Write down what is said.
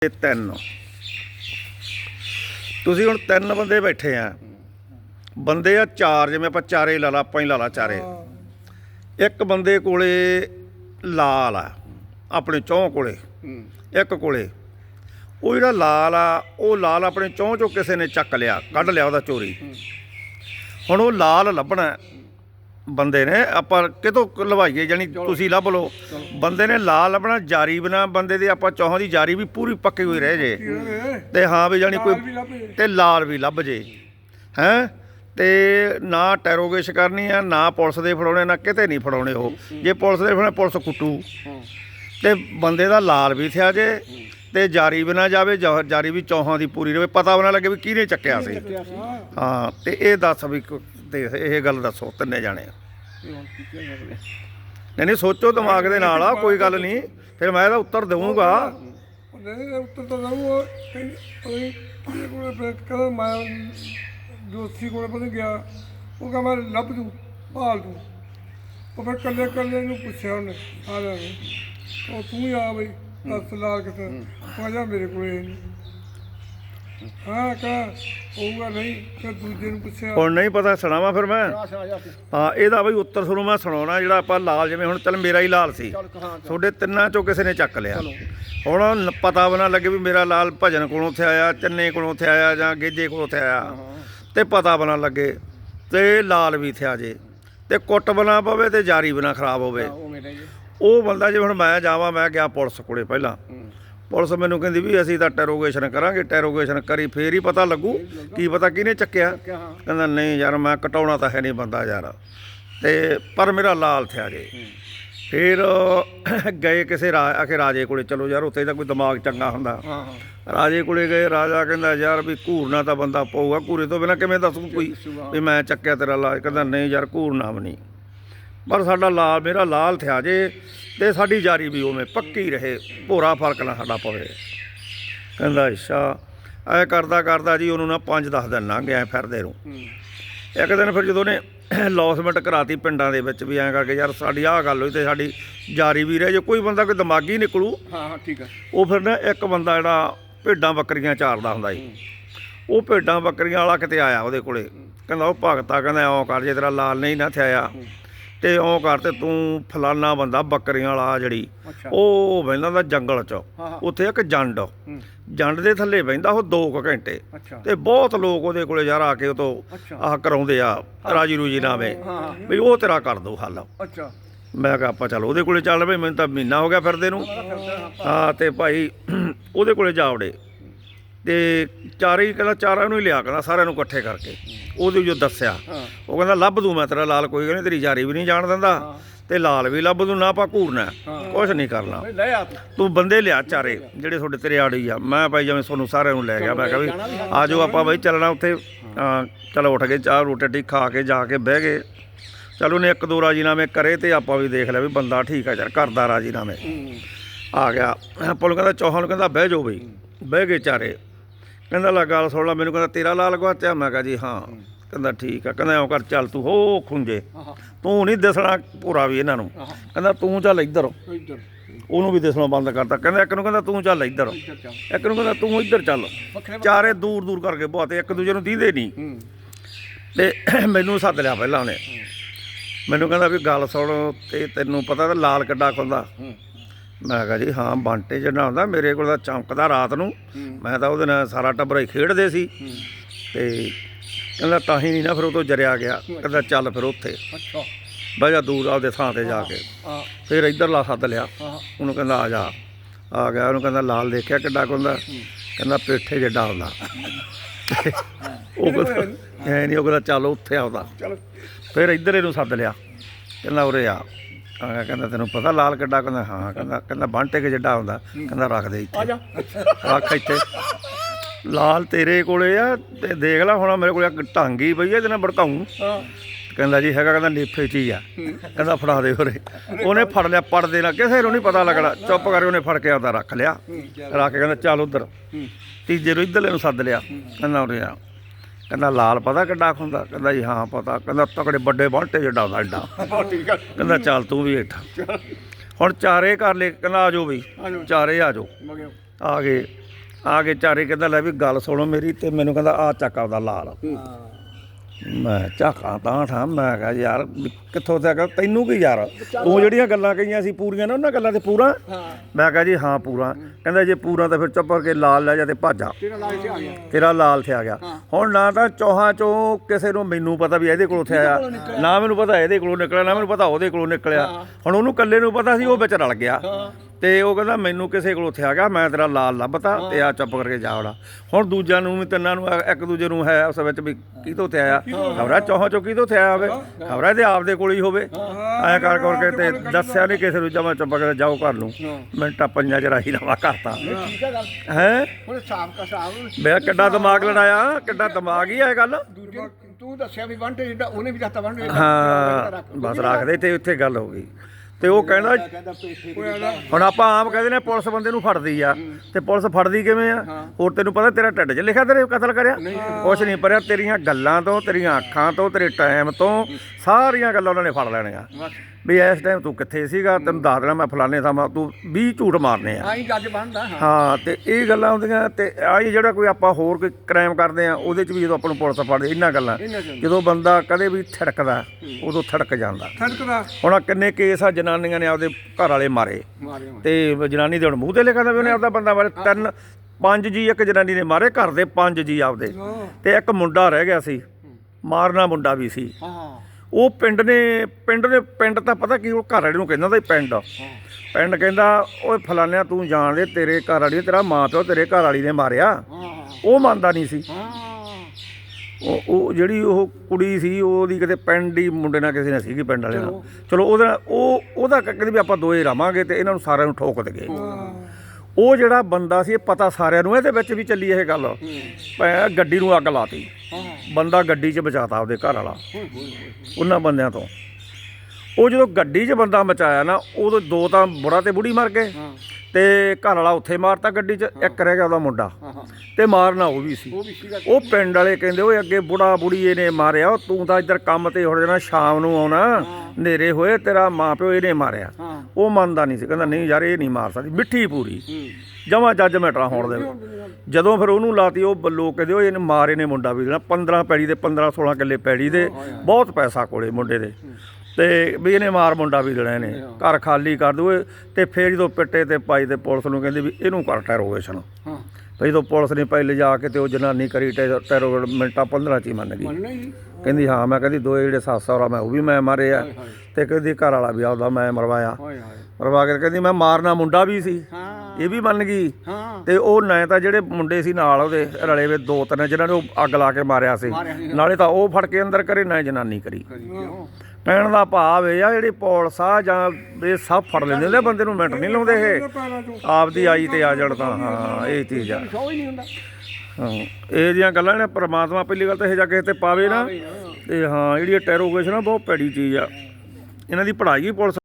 ਤੇ ਤਿੰਨ। ਤੁਸੀਂ ਹੁਣ ਤਿੰਨ ਬੰਦੇ ਬੈਠੇ ਆ। ਬੰਦੇ ਆ ਚਾਰ ਜਿਵੇਂ ਆਪਾਂ ਚਾਰੇ ਲਾ ਲਾ ਆਪਾਂ ਹੀ ਲਾ ਲਾ ਚਾਰੇ। ਇੱਕ ਬੰਦੇ ਕੋਲੇ ਲਾਲ ਆ ਆਪਣੇ ਚੌਂ ਕੋਲੇ। ਇੱਕ ਕੋਲੇ। ਉਹ ਜਿਹੜਾ ਲਾਲ ਆ ਉਹ ਲਾਲ ਆਪਣੇ ਚੌਂ ਚੋਂ ਕਿਸੇ ਨੇ ਚੱਕ ਲਿਆ ਕੱਢ ਲਿਆ ਉਹਦਾ ਚੋਰੀ। ਹੁਣ ਉਹ ਲਾਲ ਲੱਭਣਾ। ਬੰਦੇ ਨੇ ਆਪਾਂ ਕਿਤੋਂ ਲਵਾਈਏ ਜਾਨੀ ਤੁਸੀਂ ਲੱਭ ਲਓ। ਬੰਦੇ ਨੇ ਲਾਲ ਲੱਭਣਾ ਜਾਰੀ ਬਿਨਾ ਬੰਦੇ ਦੀ ਆਪਾਂ ਚੌਹਾਂ ਦੀ ਜਾਰੀ ਵੀ ਪੂਰੀ ਪੱਕੀ ਹੋਈ ਰਹਿ ਜੇ। ਤੇ ਹਾਂ ਵੀ ਜਾਨੀ ਕੋਈ ਤੇ ਲਾਲ ਵੀ ਲੱਭ ਜੇ। ਹੈ? ਤੇ ਨਾ ਟੈਰੋਗੇਸ਼ ਕਰਨੀ ਆ ਨਾ ਪੁਲਿਸ ਦੇ ਫੜਾਉਣੇ ਨਾ ਕਿਤੇ ਨਹੀਂ ਫੜਾਉਣੇ ਉਹ। ਜੇ ਪੁਲਿਸ ਦੇ ਫੜਾਉਣੇ ਪੁਲਿਸ ਕੁੱਟੂ। ਤੇ ਬੰਦੇ ਦਾ ਲਾਲ ਵੀ ਥਿਆ ਜੇ। ਤੇ ਜਾਰੀ ਬਿਨਾ ਜਾਵੇ ਜਾ- ਜਾਰੀ ਵੀ ਚੌਹਾਂ ਦੀ ਪੂਰੀ ਰਵੇ ਪਤਾ ਬਣਾ ਲੱਗੇ ਵੀ ਕਿਹਨੇ ਚੱਕਿਆ ਸੀ। ਹਾਂ ਤੇ ਇਹ ਦੱਸ ਵੀ ਕ- ਤੇ ਇਹ ਗੱਲ ਦੱਸੋ ਤਿੰਨੇ ਜਾਣੇ ਨਹੀਂ ਨਹੀਂ ਸੋਚੋ ਦਿਮਾਗ ਦੇ ਨਾਲ ਆ ਕੋਈ ਗੱਲ ਨਹੀਂ। ਫਿਰ ਮੈਂ ਇਹਦਾ ਉੱਤਰ ਦੇਵਾਂਗਾ। ਉੱਤਰ ਤਾਂ ਕੋਲੇ ਮੈਂ ਕੋਲੇ ਪਤਾ ਗਿਆ। ਉਹ ਕਹਿੰਦਾ ਮੈਂ ਲੱਭ ਦੂੰ ਭਾਲ ਦੂੰ ਉਹ ਫਿਰ ਕੱਲੇ ਕੱਲੇ ਨੂੰ ਪੁੱਛਿਆ ਉਹਨੇ ਸਾਰਿਆਂ ਨੂੰ ਉਹ ਤੂੰ ਹੀ ਆ ਬਈ। ਦੱਸ ਲਾਲ ਕਿਤੇ ਉਹ ਜਾ ਮੇਰੇ ਕੋਲੇ। ਹੈ ਨਹੀਂ ਹਾਂ ਕਾ ਹੋਊਗਾ ਨਹੀਂ ਫਿਰ ਦੂਜੇ ਨੂੰ ਪੁੱਛਿਆ। ਹੁਣ ਨਹੀਂ ਪਤਾ ਸੁਣਾਵਾਂ ਫਿਰ ਮੈਂ। ਹਾਂ ਇਹਦਾ ਬਈ ਉੱਤਰ ਤੁਹਾਨੂੰ ਮੈਂ ਸੁਣਾਉਣਾ ਜਿਹੜਾ ਆਪਾਂ ਲਾਲ ਜਿਵੇਂ ਹੁਣ ਚੱਲ ਮੇਰਾ ਹੀ ਲਾਲ ਸੀ। ਤੁਹਾਡੇ ਤਿੰਨਾਂ ਚੋਂ ਕਿਸੇ ਨੇ ਚੱਕ ਲਿਆ। ਹੁਣ ਪਤਾ ਬਣਾ ਲੱਗੇ ਵੀ ਮੇਰਾ ਲਾਲ ਭਜਨ ਕੋਲੋਂ ਉੱਥੇ ਆਇਆ ਚੰਨੇ ਕੋਲੋਂ ਉੱਥੇ ਆਇਆ ਜਾਂ ਗੇਜੇ ਕੋਲੋਂ ਉੱਥੇ ਆਇਆ। ਤੇ ਪਤਾ ਬਣਾ ਲੱਗੇ ਤੇ ਲਾਲ ਵੀ ਥਿਆ ਜੇ। ਤੇ ਕੁੱਟ ਬਣਾ ਪਵੇ ਤੇ ਜਾਰੀ ਬਣਾ ਖਰਾਬ ਹੋਵੇ। ਉਹ ਬੰਦਾ ਜੇ ਹੁਣ ਮੈਂ ਜਾਵਾਂ ਮੈਂ ਗਿਆ ਪੁਲਿਸ ਕੋਲੇ ਪਹਿਲਾਂ। ਪੁਲਿਸ ਮੈਨੂੰ ਕਹਿੰਦੀ ਵੀ ਅਸੀਂ ਤਾਂ ਟੈਰੋਗੇਸ਼ਨ ਕਰਾਂਗੇ ਟੈਰੋਗੇਸ਼ਨ ਕਰੀ ਫੇਰ ਹੀ ਪਤਾ ਲੱਗੂ ਕੀ ਪਤਾ ਕਿਹਨੇ ਚੱਕਿਆ। ਕਹਿੰਦਾ ਨਹੀਂ ਯਾਰ ਮੈਂ ਕਟਾਉਣਾ ਤਾਂ ਹੈ ਨਹੀਂ ਬੰਦਾ ਯਾਰ। ਤੇ ਪਰ ਮੇਰਾ ਲਾਲ ਥਿਆ ਜੇ। ਫੇਰ ਗਏ ਕਿਸੇ ਆਖੇ ਰਾਜੇ ਕੋਲੇ ਚਲੋ ਯਾਰ ਉੱਥੇ ਤਾਂ ਕੋਈ ਦਿਮਾਗ ਚੰਗਾ ਹੁੰਦਾ। ਰਾਜੇ ਕੋਲੇ ਗਏ ਰਾਜਾ ਕਹਿੰਦਾ ਯਾਰ ਵੀ ਘੂਰਨਾ ਤਾਂ ਬੰਦਾ ਪਊਗਾ। ਘੂਰੇ ਤੋਂ ਬਿਨਾ ਕਿਵੇਂ ਦੱਸੂ ਕੋਈ? ਵੀ ਮੈਂ ਚੱਕਿਆ ਤੇਰਾ ਲਾਲ। ਕਹਿੰਦਾ ਨਹੀਂ ਯਾਰ ਘੂਰਨਾ ਵੀ ਨਹੀਂ। ਪਰ ਸਾਡਾ ਲਾਲ ਮੇਰਾ ਲਾਲ ਥਿਆ ਜੇ ਤੇ ਸਾਡੀ ਜਾਰੀ ਵੀ ਉਵੇਂ ਪੱਕੀ ਰਹੇ ਭੋਰਾ ਫ਼ਰਕ ਨਾ ਸਾਡਾ ਪਵੇ। ਕਹਿੰਦਾ ਅੱਛਾ ਐ ਕਰਦਾ ਕਰਦਾ ਜੀ ਉਹਨੂੰ ਨਾ 5-10 ਦਿਨ ਲੰਘ ਗਿਆ ਫਿਰਦੇ ਨੂੰ। ਇੱਕ ਦਿਨ ਫਿਰ ਜਦੋਂ ਨੇ ਲੌਸਮੈਂਟ ਕਰਾਤੀ ਪਿੰਡਾਂ ਦੇ ਵਿੱਚ ਵੀ ਐਂ ਕਰਕੇ ਯਾਰ ਸਾਡੀ ਆਹ ਗੱਲ ਹੋਈ ਤੇ ਸਾਡੀ ਜਾਰੀ ਵੀ ਰਹੇ ਜੇ ਕੋਈ ਬੰਦਾ ਕੋਈ ਦਿਮਾਗੀ ਨਿਕਲੂ। ਹਾਂ ਹਾਂ ਠੀਕ ਹੈ ਉਹ ਫਿਰ ਨਾ ਇੱਕ ਬੰਦਾ ਜਿਹੜਾ ਭੇਡਾਂ ਬੱਕਰੀਆਂ ਚਾਰਦਾ ਹੁੰਦਾ ਸੀ। ਉਹ ਭੇਡਾਂ ਬੱਕਰੀਆਂ ਵਾਲਾ ਕਿਤੇ ਆਇਆ ਉਹਦੇ ਕੋਲੇ। ਕਹਿੰਦਾ ਉਹ ਭਗਤਾ ਕਹਿੰਦਾ ਓ ਕਰ ਜੇ ਤੇਰਾ ਲਾਲ ਨਹੀਂ ਨਾ ਥਿਆਇਆ ਤੇ ਓ ਕਰ ਤੇ ਤੂੰ ਫਲਾਨਾ ਬੰਦਾ ਬੱਕਰੀਆਂ ਵਾਲਾ ਜਿਹੜੀ ਉਹ ਬਹਿੰਦਾ ਦਾ ਜੰਗਲ 'ਚ। ਉੱਥੇ ਇੱਕ ਜੰਡ। ਜੰਡ ਦੇ ਥੱਲੇ ਬਹਿੰਦਾ ਉਹ 2 ਘੰਟੇ। ਤੇ ਬਹੁਤ ਲੋਕ ਉਹਦੇ ਕੋਲੇ ਯਾਰ ਆ ਕੇ ਉਹ ਤੋਂ। ਆਹ ਕਰਾਉਂਦੇ ਆ ਰਾਜੀ ਰੂਜੀ ਨਾਵੇਂ ਵੀ ਉਹ ਤੇਰਾ ਕਰ ਦੋ ਹੱਲ। ਅੱਛਾ। ਮੈਂ ਕਿਹਾ ਆਪਾਂ ਚੱਲ ਉਹਦੇ ਕੋਲੇ ਚੱਲ ਪਏ ਮੈਨੂੰ ਤਾਂ ਮਹੀਨਾ ਹੋ ਗਿਆ ਫਿਰਦੇ ਨੂੰ। ਹਾਂ ਤੇ ਭਾਈ ਉਹਦੇ ਕੋਲੇ ਜਾ ਵੜੇ। ਤੇ ਚਾਰੇ ਹੀ ਕਹਿੰਦਾ ਚਾਰਾਂ ਨੂੰ ਹੀ ਲਿਆ ਕਹਿੰਦਾ ਸਾਰਿਆਂ ਨੂੰ ਇਕੱਠੇ ਕਰਕੇ। ਉਹਦੇ ਜੋ ਦੱਸਿਆ। ਉਹ ਕਹਿੰਦਾ ਲੱਭ ਦੂੰ ਮੈਂ ਤੇਰਾ ਲਾਲ ਕੋਈ ਨਹੀਂ ਤੇਰੀ ਜਾਰੀ ਵੀ ਨਹੀਂ ਜਾਣ ਦਿੰਦਾ। ਤੇ ਲਾਲ ਵੀ ਲੱਭ ਦੂੰ ਨਾ ਆਪਾਂ ਘੂਰਨਾ। ਕੁਛ ਨਹੀਂ ਕਰਨਾ। ਤੂੰ। ਬੰਦੇ ਲਿਆ ਚਾਰੇ ਜਿਹੜੇ ਤੁਹਾਡੇ ਤੇਰੇ ਆੜੀ ਆ। ਮੈਂ ਭਾਈ ਜਿਵੇਂ ਤੁਹਾਨੂੰ ਸਾਰਿਆਂ ਨੂੰ ਲੈ ਗਿਆ ਮੈਂ ਕਿਹਾ ਵੀ ਆ ਜਾਓ ਆਪਾਂ ਬਈ ਚੱਲਣਾ ਉੱਥੇ। ਚਲੋ ਉੱਠ ਕੇ ਚਾਹ ਰੋਟੀ ਟੀ ਖਾ ਕੇ ਜਾ ਕੇ ਬਹਿ ਗਏ। ਚਲੋ ਨੇ ਇੱਕ ਦੋ ਰਾਜੀਨਾਮੇ ਕਰੇ ਤੇ ਆਪਾਂ ਵੀ ਦੇਖ ਲਿਆ ਵੀ ਬੰਦਾ ਠੀਕ ਆ ਯਾਰ ਕਰਦਾ ਰਾਜੀਨਾਮੇ। ਆ ਗਿਆ। ਪੁੱਲ ਕਹਿੰਦਾ ਚੌਹਾਨ ਕਹਿੰਦਾ ਬਹਿ ਜਾਓ ਬਈ। ਬਹਿ ਗਏ ਚਾਰੇ। ਕਹਿੰਦਾ ਲਾ ਗੱਲ ਸੁਣ ਲਾ ਮੈਨੂੰ ਕਹਿੰਦਾ ਤੇਰਾ ਲਾਲ ਗਵਾਚਿਆ ਮੈਂ ਕਿਹਾ ਜੀ ਹਾਂ। ਕਹਿੰਦਾ ਠੀਕ ਆ। ਕਹਿੰਦਾ ਐਂ ਕਰ ਚੱਲ ਤੂੰ ਹੋ ਖੁੰਝੇ। ਤੂੰ ਨਹੀਂ ਦਿਸਣਾ ਪੂਰਾ ਵੀ ਇਹਨਾਂ ਨੂੰ। ਕਹਿੰਦਾ ਤੂੰ ਚੱਲ ਇੱਧਰ। ਉਹਨੂੰ ਵੀ ਦਿਸਣੋਂ ਬੰਦ ਕਰਤਾ। ਕਹਿੰਦਾ ਇੱਕ ਨੂੰ ਕਹਿੰਦਾ ਤੂੰ ਚੱਲ ਇੱਧਰ। ਇੱਕ ਨੂੰ ਕਹਿੰਦਾ ਤੂੰ ਇੱਧਰ ਚੱਲ। ਚਾਰੇ ਦੂਰ ਦੂਰ ਕਰਕੇ ਬਹੁਤ ਇੱਕ ਦੂਜੇ ਨੂੰ ਦੀਂਦੇ ਨਹੀਂ ਤੇ ਮੈਨੂੰ ਸੱਦ ਲਿਆ ਪਹਿਲਾਂ ਉਹਨੇ। ਮੈਨੂੰ ਕਹਿੰਦਾ ਵੀ ਗੱਲ ਸੁਣ ਤੇ ਤੈਨੂੰ ਪਤਾ ਤਾਂ ਲਾਲ ਕਿੱਡਾ ਖੁੱਲਦਾ। ਮੈਂ ਕਿਹਾ ਜੀ ਹਾਂ ਬਾਂਟੇ ਜਿਹੜਾ ਹੁੰਦਾ ਮੇਰੇ ਕੋਲ ਤਾਂ ਚਮਕਦਾ ਰਾਤ ਨੂੰ। ਮੈਂ ਤਾਂ ਉਹਦੇ ਨਾਲ ਸਾਰਾ ਟੱਬਰ ਹੀ ਖੇਡਦੇ ਸੀ। ਤੇ ਕਹਿੰਦਾ ਤਾਂ ਹੀ ਨਹੀਂ ਨਾ ਫਿਰ ਉਹ ਤੋਂ ਜਰਿਆ ਗਿਆ। ਕਹਿੰਦਾ ਚੱਲ ਫਿਰ ਉੱਥੇ। ਅੱਛਾ। ਬਹਿ ਜਾ ਦੂਰ ਆਪਦੇ ਥਾਂ ਤੇ ਜਾ ਕੇ। ਫਿਰ ਇੱਧਰਲਾ ਸੱਦ ਲਿਆ। ਉਹਨੂੰ ਕਹਿੰਦਾ ਆ ਜਾ। ਆ ਗਿਆ ਉਹਨੂੰ ਕਹਿੰਦਾ ਲਾਲ ਦੇਖਿਆ ਕਿੱਡਾ ਕੁ ਹੁੰਦਾ। ਕਹਿੰਦਾ ਪੇਠੇ ਜਿੱਡਾ ਹੁੰਦਾ। ਉਹ ਕਹਿੰਦਾ ਐ ਨਹੀਂ ਉਹ ਕਹਿੰਦਾ ਚੱਲ ਉੱਥੇ ਆਉਂਦਾ ਚਲ। ਫਿਰ ਇੱਧਰ ਇਹਨੂੰ ਸੱਦ ਲਿਆ। ਕਹਿੰਦਾ ਉਰੇ ਆ। ਆ ਗਿਆ, ਕਹਿੰਦਾ ਤੈਨੂੰ ਪਤਾ ਲਾਲ ਕਿੱਡਾ ਕਹਿੰਦਾ ਹਾਂ ਕਹਿੰਦਾ ਕਹਿੰਦਾ ਬੰਟੇ ਕਿ ਜਿੱਡਾ ਹੁੰਦਾ ਕਹਿੰਦਾ ਰੱਖ ਦੇ ਆ ਇੱਥੇ ਜਾ। ਰੱਖ ਇੱਥੇ। ਲਾਲ ਤੇਰੇ ਕੋਲੇ ਆ ਤੇ ਦੇਖ ਲੈ ਹੁਣ ਮੇਰੇ ਕੋਲ ਇੱਕ ਢਾਂਗੀ ਪਈ ਆ ਇਹਦੇ ਨਾਲ ਹਾਂ। ਕਹਿੰਦਾ ਜੀ ਹੈਗਾ ਕਹਿੰਦਾ ਨੇਫੇ ਚ ਹੀ ਆ। ਕਹਿੰਦਾ ਫੜਾ ਦੇ ਉਰੇ। ਉਹਨੇ ਫੜ ਲਿਆ ਪੜਦੇ ਨਾਲ ਕਿਸੇ ਨੂੰ ਨਹੀਂ ਪਤਾ ਲੱਗਣਾ। ਚੁੱਪ ਕਰਕੇ ਉਹਨੇ ਫੜ ਕੇ ਆਪਦਾ ਰੱਖ ਲਿਆ। ਰੱਖ ਕੇ ਕਹਿੰਦਾ ਚੱਲ ਉਧਰ। ਹੂੰ। ਤੀਜੇ ਨੂੰ ਇੱਧਰਲੇ ਨੂੰ ਸੱਦ ਲਿਆ। ਕਹਿੰਦਾ ਉਰੇ ਆ। ਕਹਿੰਦਾ ਲਾਲ ਪਤਾ ਕਿੱਡਾ ਹੁੰਦਾ? ਕਹਿੰਦਾ ਜੀ ਹਾਂ ਪਤਾ। ਕਹਿੰਦਾ ਤਕੜੇ ਵੱਡੇ ਬਾਂਟੇ ਜਿੱਡਾ ਹੁੰਦਾ ਐਡਾ। ਕਹਿੰਦਾ ਚੱਲ ਤੂੰ ਵੀ ਹੇਠਾਂ ਹੁਣ ਚਾਰੇ ਕਰ ਲੈ ਕਹਿੰਦਾ ਆ ਜਾਓ ਬਈ। ਚਾਰੇ ਆ ਜਾਓ। ਮਗਿਓ। ਆ ਗਏ। ਆ ਕੇ ਚਾਰੇ ਕਹਿੰਦਾ ਲੈ ਵੀ ਗੱਲ ਸੁਣੋ ਮੇਰੀ ਤੇ ਮੈਨੂੰ ਕਹਿੰਦਾ ਆ ਚੱਕ ਆਪਦਾ ਲਾਲ। ਮੈਂ ਝਾਕਾਂ ਤਾਂ ਠਾਂ ਮੈਂ ਕਿਹਾ ਯਾਰ ਕਿੱਥੋਂ ਤੱਕ ਤੈਨੂੰ ਕੀ ਯਾਰ? ਤੂੰ ਜਿਹੜੀਆਂ ਗੱਲਾਂ ਕਹੀਆਂ ਸੀ ਪੂਰੀਆਂ ਨਾ ਉਹਨਾਂ ਗੱਲਾਂ ਤੇ ਪੂਰਾ? ਹਾਂ। ਮੈਂ ਕਿਹਾ ਜੀ ਹਾਂ ਪੂਰਾ। ਕਹਿੰਦਾ ਜੇ ਪੂਰਾ ਤਾਂ ਫਿਰ ਚੁੱਪ ਕਰਕੇ ਲਾਲ ਲੈ ਜਾ ਤੇ ਭਾਜਾ ਤੇਰਾ ਲਾਜ ਤੇ ਆ ਗਿਆ। ਤੇਰਾ ਲਾਲ ਤੇ ਆ ਗਿਆ। ਹੁਣ ਨਾ ਤਾਂ ਚੌਹਾਂ ਚੋਂ ਕਿਸੇ ਨੂੰ ਮੈਨੂੰ ਪਤਾ ਵੀ ਇਹਦੇ ਕੋਲੋਂ ਉੱਥੇ ਆਇਆ। ਨਾ ਮੈਨੂੰ ਪਤਾ ਇਹਦੇ ਕੋਲੋਂ ਨਿਕਲਿਆ ਨਾ ਮੈਨੂੰ ਪਤਾ ਉਹਦੇ ਕੋਲੋਂ ਨਿਕਲਿਆ। ਹੁਣ ਉਹਨੂੰ ਇਕੱਲੇ ਨੂੰ ਪਤਾ ਸੀ ਉਹ ਵਿੱਚ ਰਲ ਗਿਆ। ਤੇ ਉਹ ਕਹਿੰਦਾ ਮੈਨੂੰ ਕਿਸੇ ਕੋਲੋਂ ਉੱਥੇ ਆ ਗਿਆ ਮੈਂ ਤੇਰਾ ਲਾਲ ਲੱਭਤਾ ਤੇ ਆ ਚੁੱਪ ਕਰਕੇ ਜਾ ਵੜਾ। ਹੁਣ ਦੂਜਿਆਂ ਨੂੰ ਵੀ ਤਿੰਨਾਂ ਨੂੰ ਇੱਕ ਦੂਜੇ ਨੂੰ ਹੈ ਉਸ ਵਿੱਚ ਵੀ ਕਿਹਤੋਂ ਤੇ ਆਇਆ? ਖਬਰਾਂ ਚੌਹਾਂ ਚੋਂ ਤੇ ਆਇਆ ਹੋਵੇ? ਖਬਰਾਂ ਤੇ ਆਪਦੇ ਕੋਲ ਹੀ ਹੋਵੇ। ਐ ਕਰ ਕਰਕੇ ਤੇ ਦੱਸਿਆ ਨਹੀਂ ਕਿਸੇ ਨੂੰ ਜਮਾ ਚੁੱਪ ਕਰਕੇ ਜਾਓ ਘਰ ਨੂੰ। ਮਿੰਟਾਂ ਪੰਜਾਂ ਚ ਰਾਹੀ ਨਵਾਂ ਕਰਤਾ ਹੈ। ਹੈ? ਹੁਣ ਸਾਫ਼ ਕਾ ਸਾਫ਼ ਮੈਂ ਕਿੱਡਾ ਦਿਮਾਗ ਲੜਾਇਆ ਕਿੱਡਾ ਦਿਮਾਗ ਹੀ ਇਹ ਗੱਲ। ਤੂੰ ਦੱਸਿਆ ਵੀ ਵੰਟ ਉਹਨੇ ਵੀ ਦੱਸਤਾ ਵੰਟ ਹਾਂ ਬਸ ਰੱਖਦੇ ਤੇ ਉੱਥੇ ਗੱਲ ਹੋ ਗਈ। ਤੇ ਉਹ ਕਹਿੰਦਾ ਕਹਿੰਦਾ ਪੇਠੇ ਹੁਣ ਆਪਾਂ ਆਮ ਕਹਿੰਦੇ ਨੇ ਪੁਲਿਸ ਬੰਦੇ ਨੂੰ ਫੜਦੀ ਆ ਤੇ ਪੁਲਿਸ ਫੜਦੀ ਕਿਵੇਂ ਆ? ਹੋਰ ਤੈਨੂੰ ਪਤਾ ਤੇਰਾ ਢਿੱਡ 'ਚ ਲਿਖਿਆ ਤੇਰੇ ਕਤਲ ਕਰਿਆ? ਕੁਛ ਨਹੀਂ ਪਰਿਆ ਤੇਰੀਆਂ ਗੱਲਾਂ ਤੋਂ ਤੇਰੀਆਂ ਅੱਖਾਂ ਤੋਂ ਤੇਰੇ ਟਾਈਮ ਤੋਂ ਸਾਰੀਆਂ ਗੱਲਾਂ ਉਹਨਾਂ ਨੇ ਫੜ ਲੈਣੀਆਂ। ਬਸ। ਵੀ ਇਸ ਟਾਈਮ ਤੂੰ ਕਿੱਥੇ ਸੀਗਾ? ਤੈਨੂੰ ਦੱਸ ਦੇਣਾ ਮੈਂ ਫਲਾਣੇ ਥਾਂ ਤੂੰ 20 ਝੂਠ ਮਾਰਨੇ ਆ। ਆਈ ਜੱਜ ਬਣਦਾ ਹਾਂ। ਹਾਂ ਤੇ ਇਹ ਗੱਲਾਂ ਹੁੰਦੀਆਂ ਤੇ ਆਹੀ ਜਿਹੜਾ ਕੋਈ ਆਪਾਂ ਹੋਰ ਕੋਈ ਕ੍ਰਾਈਮ ਕਰਦੇ ਆ ਉਹਦੇ 'ਚ ਵੀ ਜਦੋਂ ਆਪਾਂ ਨੂੰ ਪੁਲਿਸ ਫੜਦੇ ਇਹਨਾਂ ਗੱਲਾਂ। ਜਦੋਂ ਬੰਦਾ ਕਦੇ ਵੀ ਥੜਕਦਾ ਉਦੋਂ ਥੜਕ ਜਾਂਦਾ। ਠੜਕਦਾ ਹੁਣ ਕਿੰਨੇ ਕੇਸ ਆ ਜਨਾਨੀਆਂ ਨੇ ਆਪਦੇ ਘਰ ਵਾਲੇ ਮਾਰੇ। ਤੇ ਜਨਾਨੀ ਦੇ ਹੁਣ ਮੂੰਹ ਤੇ ਲਿਖਿਆ ਦਾ ਵੀ ਉਹਨੇ ਆਪਦਾ ਬੰਦਾ ਮਾਰੇ ਤਿੰਨ ਪੰਜ ਜੀ ਇੱਕ ਜਨਾਨੀ ਨੇ ਮਾਰੇ ਘਰ ਦੇ ਪੰਜ ਜੀ ਆਪਦੇ। ਤੇ ਇੱਕ ਮੁੰਡਾ ਰਹਿ ਗਿਆ ਸੀ। ਮਾਰਨਾ ਮੁੰਡਾ ਵੀ ਸੀ। ਹਾਂ। ਉਹ ਪਿੰਡ ਨੇ ਪਿੰਡ ਦੇ ਪਿੰਡ ਤਾਂ ਪਤਾ ਕੀ ਉਹ ਘਰ ਵਾਲੇ ਨੂੰ ਕਹਿੰਦਾ ਤਾਂ ਪਿੰਡ। ਪਿੰਡ ਕਹਿੰਦਾ ਓਏ ਫਲਾਨਿਆ ਤੂੰ ਜਾਣਦੇ ਤੇਰੇ ਘਰ ਵਾਲੀ ਤੇਰਾ ਮਾਂ ਪਿਓ ਤੇਰੇ ਘਰ ਵਾਲੀ ਨੇ ਮਾਰਿਆ। ਉਹ ਮੰਨਦਾ ਨਹੀਂ ਸੀ। ਉਹ ਉਹ ਜਿਹੜੀ ਉਹ ਕੁੜੀ ਸੀ ਉਹਦੀ ਕਿਤੇ ਪਿੰਡ ਹੀ ਮੁੰਡੇ ਨਾਲ ਕਿਸੇ ਨਾਲ ਸੀਗੀ ਪਿੰਡ ਵਾਲੇ ਨਾਲ। ਚਲੋ ਉਹਦਾ ਉਹ ਉਹਦਾ ਕਹਿੰਦੇ ਵੀ ਆਪਾਂ ਦੋਏ ਰਵਾਂਗੇ ਤੇ ਇਹਨਾਂ ਨੂੰ ਸਾਰਿਆਂ ਨੂੰ ਠੋਕ ਦਗੇ ਉਹ ਜਿਹੜਾ ਬੰਦਾ ਸੀ ਇਹ ਪਤਾ ਸਾਰਿਆਂ ਨੂੰ ਇਹਦੇ ਵਿੱਚ ਵੀ ਚੱਲੀ ਇਹ ਗੱਲ। ਗੱਡੀ ਨੂੰ ਅੱਗ ਲਾਤੀ। ਬੰਦਾ ਗੱਡੀ 'ਚ ਬਚਾਤਾ ਆਪਦੇ ਘਰ ਵਾਲਾ। ਉਹਨਾਂ ਬੰਦਿਆਂ ਤੋਂ। ਉਹ ਜਦੋਂ ਗੱਡੀ 'ਚ ਬੰਦਾ ਮਚਾਇਆ ਨਾ ਉਦੋਂ ਦੋ ਤਾਂ ਬੁੜਾ ਤੇ ਬੁੜੀ ਮਰ ਗਏ। ਤੇ ਘਰ ਵਾਲਾ ਉੱਥੇ ਮਾਰਤਾ ਗੱਡੀ 'ਚ ਇੱਕ ਰਹਿ ਗਿਆ ਉਹਦਾ ਮੁੰਡਾ। ਤੇ ਮਾਰਨਾ ਉਹ ਵੀ ਸੀ। ਉਹ ਉਹ ਪਿੰਡ ਵਾਲੇ ਕਹਿੰਦੇ ਓਏ ਅੱਗੇ ਬੁੜਾ ਬੁੜੀ ਇਹਨੇ ਮਾਰਿਆ ਉਹ ਤੂੰ ਤਾਂ ਇੱਧਰ ਕੰਮ ਤੇ ਹੋ ਜਾਣਾ ਸ਼ਾਮ ਨੂੰ ਆਉਣਾ। ਹਨੇਰੇ ਹੋਏ ਤੇਰਾ ਮਾਂ ਪਿਓ ਇਹਨੇ ਮਾਰਿਆ। ਉਹ ਮੰਨਦਾ ਨਹੀਂ ਸੀ। ਕਹਿੰਦਾ ਨਹੀਂ ਯਾਰ ਇਹ ਨਹੀਂ ਮਾਰ ਸਕਦੀ। ਮਿੱਠੀ ਪੂਰੀ। ਜਮਾ ਜੱਜਮੈਂਟਾਂ ਹੋਣ ਦੇ ਜਦੋਂ ਫਿਰ ਉਹਨੂੰ ਲਾਤੀ ਉਹ ਲੋਕ ਕਹਿੰਦੇ ਓਏ ਇਹਨੇ ਮਾਰੇ ਨੇ ਮੁੰਡਾ ਵੀ। ਦੇਣਾ 15 ਪੈੜੀ ਦੇ 15 16 ਕਿੱਲੇ ਪੈੜੀ ਦੇ ਬਹੁਤ ਪੈਸਾ ਕੋਲੇ ਮੁੰਡੇ ਦੇ। ਤੇ ਵੀ ਇਹਨੇ ਮਾਰ ਮੁੰਡਾ ਵੀ ਦੇਣਾ ਇਹਨੇ। ਘਰ ਖਾਲੀ ਕਰ ਦੋ ਤੇ ਫੇਰ ਜਦੋਂ ਪਿੱਟੇ ਤੇ ਪਾਈ ਤੇ ਪੁਲਿਸ ਨੂੰ ਕਹਿੰਦੇ ਵੀ ਇਹਨੂੰ ਕਰ ਟੈਰੋਗੇਸ਼ਨ ਹਾਂ। ਤੇ ਜਦੋਂ ਪੁਲਿਸ ਨੇ ਪਹਿਲੇ ਜਾ ਕੇ ਤੇ ਉਹ ਜਨਾਨੀ ਕਰੀ ਟੈ- ਟੈਰੋ ਮਿੰਟਾਂ 15 ਚ ਹੀ ਮੰਨ ਗਈ। ਕਹਿੰਦੀ ਹਾਂ ਮੈਂ ਕਹਿੰਦੀ ਦੋ ਜਿਹੜੇ ਸੱਸ ਸਹੁਰਾ ਮੈਂ ਉਹ ਵੀ ਮੈਂ ਮਾਰੇ ਆ ਤੇ ਕਹਿੰਦੀ ਘਰ ਵਾਲਾ ਵੀ ਆਪਦਾ ਮੈਂ ਮਰਵਾਇਆ। ਮਰਵਾ ਕੇ ਕਹਿੰਦੀ ਮੈਂ ਮਾਰਨਾ ਮੁੰਡਾ ਵੀ ਸੀ। ਹਾਂ। ਇਹ ਵੀ ਮੰਨ ਗਈ। ਹਾਂ। ਤੇ ਉਹ ਨਾ ਤਾਂ ਜਿਹੜੇ ਮੁੰਡੇ ਸੀ ਨਾਲ ਉਹਦੇ ਰਲੇ ਵੇ ਦੋ ਤਿੰਨ ਜਿਨ੍ਹਾਂ ਨੇ ਉਹ ਅੱਗ ਲਾ ਕੇ ਮਾਰਿਆ ਸੀ। ਨਾਲੇ ਤਾਂ ਉਹ ਫੜ ਕੇ ਅੰਦਰ ਕਰੇ ਨਾ ਜਨਾਨੀ ਕਰੀ। ਪੈਣ ਦਾ ਭਾਵ ਇਹ ਆ ਜਿਹੜੀ ਪੁਲਿਸ ਆ ਜਾਂ ਇਹ ਸਭ ਫੜ ਲੈਂਦੇ ਹੁੰਦੇ ਬੰਦੇ ਨੂੰ ਮਿੰਟ ਨਹੀਂ ਲਾਉਂਦੇ ਇਹ। ਆਪਦੀ ਆਈ ਤੇ ਆ ਜੜ ਤਾਂ ਹਾਂ ਇਹ ਚੀਜ਼ ਆ। ਹੀ ਇਹ ਜੀਆਂ ਗੱਲਾਂ ਨੇ ਪ੍ਰਮਾਤਮਾ ਪਹਿਲੀ ਗੱਲ ਤਾਂ ਇਹ ਜਾ ਕੇ ਤੇ ਪਾਵੇ ਨਾ। ਤੇ ਹਾਂ ਜਿਹੜੀ ਟੈਰੋਗੇਸ਼ਨ ਆ ਬਹੁਤ ਭੈੜੀ ਚੀਜ਼ ਆ। ਇਹਨਾਂ ਦੀ ਪੜ੍ਹਾਈ ਵੀ ਪੁਲਿਸ